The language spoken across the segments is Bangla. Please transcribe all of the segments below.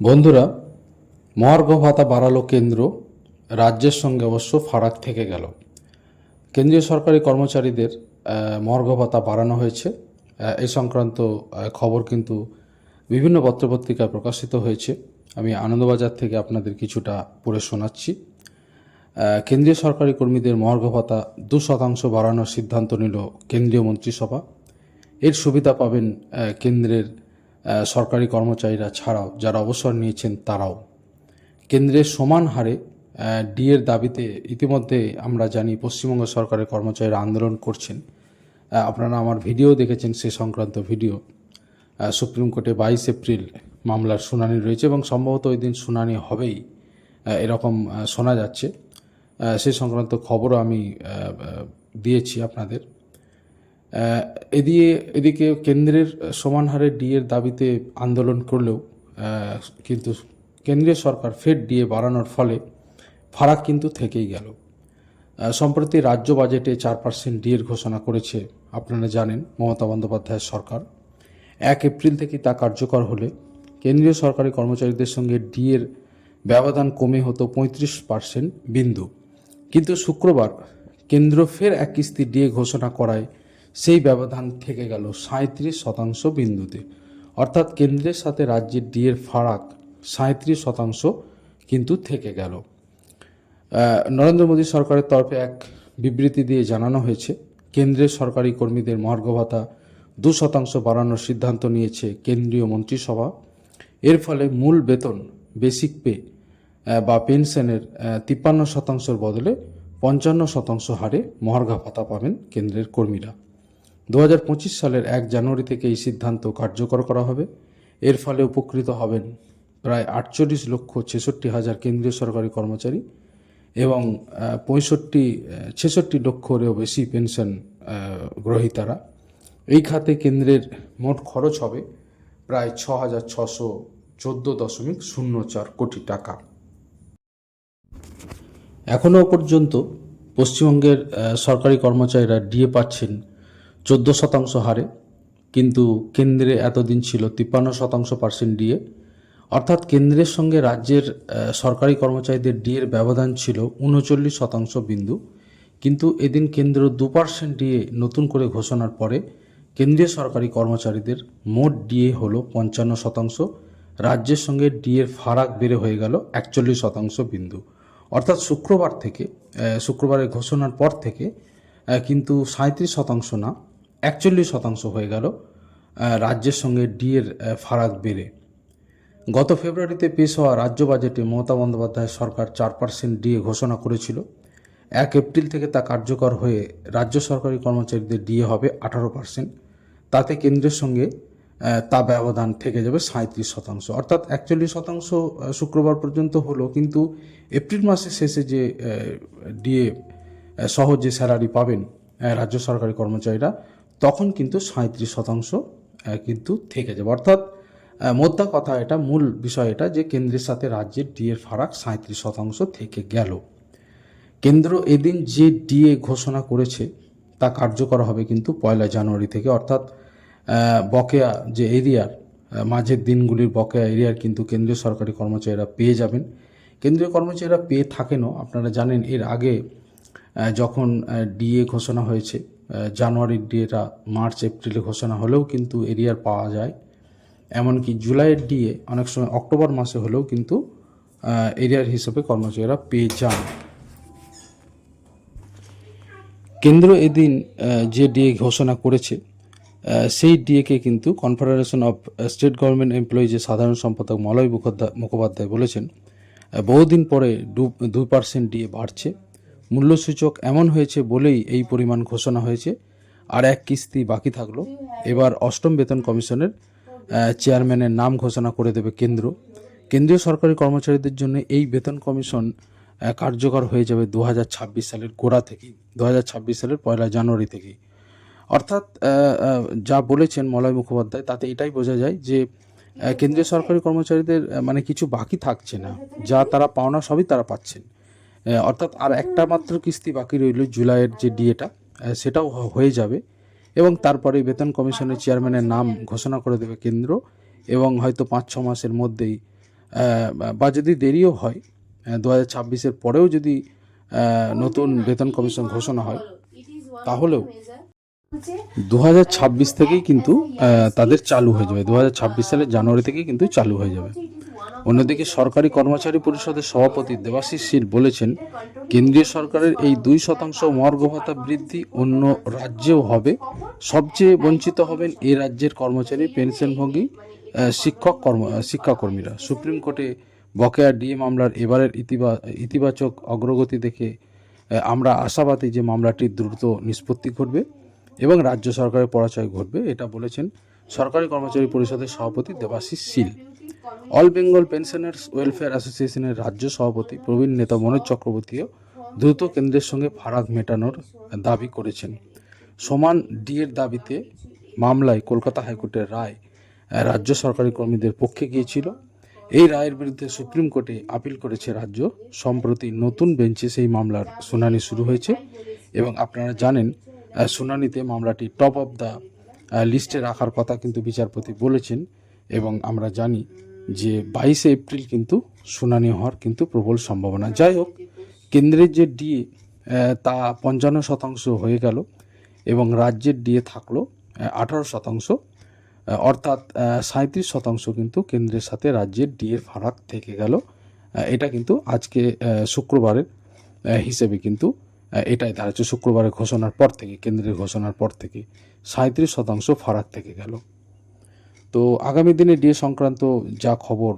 বন্ধুরা মহার্ঘ ভাতা বাড়ালো কেন্দ্র, রাজ্যের সঙ্গে অবশ্য ফারাক থেকে গেল। কেন্দ্রীয় সরকারি কর্মচারীদের মহার্ঘ ভাতা বাড়ানো হয়েছে। এই সংক্রান্ত খবর কিন্তু বিভিন্ন পত্রপত্রিকায় প্রকাশিত হয়েছে। আমি আনন্দবাজার থেকে আপনাদের কিছুটা পড়ে শোনাচ্ছি। কেন্দ্রীয় সরকারি কর্মীদের মহার্ঘ ভাতা দু শতাংশ বাড়ানোর সিদ্ধান্ত নিল কেন্দ্রীয় মন্ত্রিসভা। এর সুবিধা পাবেন কেন্দ্রের সরকারি কর্মচারীরা ছাড়াও যারা অবসর নিয়েছেন তারাও। কেন্দ্রের সমান হারে ডিএর দাবিতে ইতিমধ্যে আমরা জানি পশ্চিমবঙ্গ সরকারের কর্মচারীরা আন্দোলন করছেন। আপনারা আমার ভিডিও দেখেছেন সে সংক্রান্ত ভিডিও। সুপ্রিম কোর্টে বাইশ এপ্রিল মামলার শুনানি রয়েছে এবং সম্ভবত ওই দিন শুনানি হবেই এরকম শোনা যাচ্ছে। সে সংক্রান্ত খবরও আমি দিয়েছি আপনাদের। এদিকে এদিকে কেন্দ্রের সমান হারে ডিএর দাবিতে আন্দোলন করলেও কিন্তু কেন্দ্রীয় সরকার ফের ডিএ বাড়ানোর ফলে ফারাক কিন্তু থেকেই গেল। সম্প্রতি রাজ্য বাজেটে চার পার্সেন্ট ডিএর ঘোষণা করেছে, আপনারা জানেন, মমতা বন্দ্যোপাধ্যায়ের সরকার। এক এপ্রিল থেকে তা কার্যকর হলে কেন্দ্রীয় সরকারি কর্মচারীদের সঙ্গে ডিএর ব্যবধান কমে হতো পঁয়ত্রিশ পার্সেন্ট বিন্দু। কিন্তু শুক্রবার কেন্দ্র ফের এক কিস্তি ডিএ ঘোষণা করায় সেই ব্যবধান থেকে গেল সাঁত্রিশ শতাংশ বিন্দুতে। অর্থাৎ কেন্দ্রের সাথে রাজ্যের ডিএর ফারাক সাঁত্রিশ শতাংশ কিন্তু থেকে গেল। নরেন্দ্র মোদী সরকারের তরফে এক বিবৃতি দিয়ে জানানো হয়েছে, কেন্দ্রের সরকারি কর্মীদের মহার্ঘ ভাতা দু শতাংশ বাড়ানোর সিদ্ধান্ত নিয়েছে কেন্দ্রীয় মন্ত্রিসভা। এর ফলে মূল বেতন, বেসিক পে বা পেনশনের তিপ্পান্ন শতাংশের বদলে পঞ্চান্ন শতাংশ হারে মহার্ঘা ভাতা পাবেন কেন্দ্রের কর্মীরা। দু হাজার পঁচিশ সালের এক জানুয়ারি থেকে এই সিদ্ধান্ত কার্যকর করা হবে। এর ফলে উপকৃত হবেন প্রায় আটচল্লিশ লক্ষ ছেষট্টি হাজার কেন্দ্রীয় সরকারি কর্মচারী এবং পঁয়ষট্টি ছেষট্টি লক্ষেরও বেশি পেনশন গ্রহীতারা এই খাতে কেন্দ্রের মোট খরচ হবে প্রায় ছ হাজার ছশো চোদ্দ দশমিক শূন্য চার কোটি টাকা। এখনও পর্যন্ত পশ্চিমবঙ্গের সরকারি কর্মচারীরা ডিএ পাচ্ছেন চোদ্দ শতাংশ হারে, কিন্তু কেন্দ্রে এতদিন ছিল তিপ্পান্ন শতাংশ পার্সেন্ট ডিএ অর্থাৎ কেন্দ্রের সঙ্গে রাজ্যের সরকারি কর্মচারীদের ডিএর ব্যবধান ছিল উনচল্লিশ শতাংশ বিন্দু। কিন্তু এদিন কেন্দ্র দু পার্সেন্ট ডিএ নতুন করে ঘোষণার পরে কেন্দ্রীয় সরকারি কর্মচারীদের মোট ডিএ হল পঞ্চান্ন শতাংশ। রাজ্যের সঙ্গে ডিএর ফারাক বেড়ে হয়ে গেল একচল্লিশ শতাংশ বিন্দু। অর্থাৎ শুক্রবার থেকে শুক্রবারের ঘোষণার পর থেকে কিন্তু সাঁত্রিশ শতাংশ না একচল্লিশ শতাংশ হয়ে গেল রাজ্যের সঙ্গে ডিএর ফারাক বেড়ে। গত ফেব্রুয়ারিতে পেশ হওয়া রাজ্য বাজেটে মমতা বন্দ্যোপাধ্যায় সরকার চার পার্সেন্ট ডিএ ঘোষণা করেছিল। এক এপ্রিল থেকে তা কার্যকর হয়ে রাজ্য সরকারি কর্মচারীদের ডিএ হবে আঠারো পার্সেন্ট। তাতে কেন্দ্রের সঙ্গে তা ব্যবধান থেকে যাবে সাঁত্রিশ শতাংশ। অর্থাৎ একচল্লিশ শতাংশ শুক্রবার পর্যন্ত হলো, কিন্তু এপ্রিল মাসের শেষে যে ডিএ সহ যে স্যালারি পাবেন রাজ্য সরকারি কর্মচারীরা তখন কিন্তু সাঁত্রিশ শতাংশ কিন্তু থেকে যাবে। অর্থাৎ মোদ্দা কথা এটা, মূল বিষয় এটা যে কেন্দ্রের সাথে রাজ্যের ডিএর ফারাক সাঁত্রিশ শতাংশ থেকে গেল। কেন্দ্র এদিন যে ডিএ ঘোষণা করেছে, তা কার্যকর হবে কিন্তু পয়লা জানুয়ারি থেকে। অর্থাৎ বকেয়া যে এরিয়ার মাঝের দিনগুলির বকেয়া এরিয়ার কিন্তু কেন্দ্রীয় সরকারি কর্মচারীরা পেয়ে যাবেন। কেন্দ্রীয় কর্মচারীরা পেয়ে থাকেনও, আপনারা জানেন এর আগে যখন ডিএ ঘোষণা হয়েছে জানুয়ারির ডিএটা মার্চ এপ্রিলে ঘোষণা হলেও কিন্তু এরিয়ার পাওয়া যায়। এমনকি জুলাইয়ের ডিএ অনেক সময় অক্টোবর মাসে হলেও কিন্তু এরিয়ার হিসেবে কর্মচারীরা পেয়ে যান। কেন্দ্র এদিন যে ডিএ ঘোষণা করেছে সেই ডিএকে কিন্তু কনফেডারেশন অফ স্টেট গভর্নমেন্ট এমপ্লয়িজের সাধারণ সম্পাদক মলয় মুখোপাধ্যায় বলেছেন বহুদিন পরে দু দুই পার্সেন্ট ডিএ বাড়ছে। মূল্যসূচক এমন হয়েছে বলেই এই পরিমাণ ঘোষণা হয়েছে। আর এক কিস্তি বাকি থাকল। এবার অষ্টম বেতন কমিশনের চেয়ারম্যানের নাম ঘোষণা করে দেবে কেন্দ্র। কেন্দ্রীয় সরকারি কর্মচারীদের জন্য এই বেতন কমিশন কার্যকর হয়ে যাবে দু হাজার ছাব্বিশ সালের গোড়া থেকেই দু হাজার ছাব্বিশ সালের পয়লা জানুয়ারি থেকেই। অর্থাৎ যা বলেছেন মলয় মুখোপাধ্যায়, তাতে এটাই বোঝা যায় যে কেন্দ্রীয় সরকারি কর্মচারীদের মানে কিছু বাকি থাকছে না। যা তারা পাওনা সবই তারা পাচ্ছেন। অর্থাৎ আর একটা মাত্র কিস্তি বাকি রইল জুলাইয়ের যে ডিএটা সেটাও হয়ে যাবে। এবং তারপরে বেতন কমিশনের চেয়ারম্যানের নাম ঘোষণা করে দেবে কেন্দ্র। এবং হয়তো পাঁচ ছ মাসের মধ্যেই বা যদি দেরিও হয় দু হাজার ছাব্বিশের পরেও যদি নতুন বেতন কমিশন ঘোষণা হয়, তাহলেও দু হাজার ছাব্বিশ থেকেই কিন্তু তাদের চালু হয়ে যাবে। দু হাজার ছাব্বিশ সালের জানুয়ারি থেকেই কিন্তু চালু হয়ে যাবে। অন্যদিকে সরকারি কর্মচারী পরিষদের সভাপতি দেবাশিস শীল বলেছেন, কেন্দ্রীয় সরকারের এই দুই শতাংশ মর্গ ভাতা বৃদ্ধি অন্য রাজ্যেও হবে। সবচেয়ে বঞ্চিত হবেন এই রাজ্যের কর্মচারী, পেনশনভোগী শিক্ষক কর্ম শিক্ষাকর্মীরা। সুপ্রিম কোর্টে বকেয়া ডিএ মামলার এবারের ইতিবা, ইতিবাচক অগ্রগতি দেখে আমরা আশাবাদী যে মামলাটি দ্রুত নিষ্পত্তি ঘটবে এবং রাজ্য সরকারের পরাজয় ঘটবে, এটা বলেছেন সরকারি কর্মচারী পরিষদের সভাপতি Debasish Sil all Bengal pensioners welfare অ্যাসোসিয়েশনের রাজ্য সভাপতি প্রবীণ নেতা মনোজ চক্রবর্তীও দ্রুত কেন্দ্রের সঙ্গে ফারাক মেটানোর দাবি করেছেন। সমান ডিএর দাবিতে মামলায় কলকাতা হাইকোর্টের রায় রাজ্য সরকারি কর্মীদের পক্ষে গিয়েছিল। এই রায়ের বিরুদ্ধে সুপ্রিম কোর্টে আপিল করেছে রাজ্য। সম্প্রতি নতুন বেঞ্চে সেই মামলার শুনানি শুরু হয়েছে এবং আপনারা জানেন শুনানিতে মামলাটি টপ অফ দ্য লিস্টে রাখার কথা কিন্তু বিচারপতি বলেছেন। এবং আমরা জানি যে বাইশে এপ্রিল কিন্তু শুনানি হওয়ার কিন্তু প্রবল সম্ভাবনা। যাই হোক, কেন্দ্রের যে ডিএ তা পঞ্চান্ন শতাংশ হয়ে গেল এবং রাজ্যের ডিএ থাকল আঠারো শতাংশ অর্থাৎ সাঁত্রিশ শতাংশ কিন্তু কেন্দ্রের সাথে রাজ্যের ডিএর ফারাক থেকে গেল। এটা কিন্তু আজকে শুক্রবারের হিসেবে কিন্তু এটাই দাঁড়াচ্ছে শুক্রবারের ঘোষণার পর থেকে, কেন্দ্রের ঘোষণার পর থেকে সাঁত্রিশ শতাংশ ফারাক থেকে গেল। তো আগামী দিনে ডিএ সংক্রান্ত যা খবর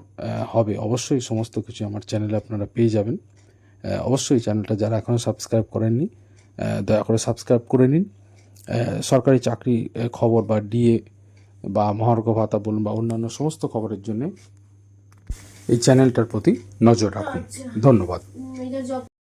হবে অবশ্যই সমস্ত কিছু আমার চ্যানেলে আপনারা পেয়ে যাবেন। অবশ্যই চ্যানেলটা যারা এখনও সাবস্ক্রাইব করেননি দয়া করে সাবস্ক্রাইব করে নিন। সরকারি চাকরি খবর বা ডিএ বা মহার্ঘ ভাতা বলুন বা অন্যান্য সমস্ত খবরের জন্য এই চ্যানেলটার প্রতি নজর রাখুন। ধন্যবাদ। মেয়েটা জব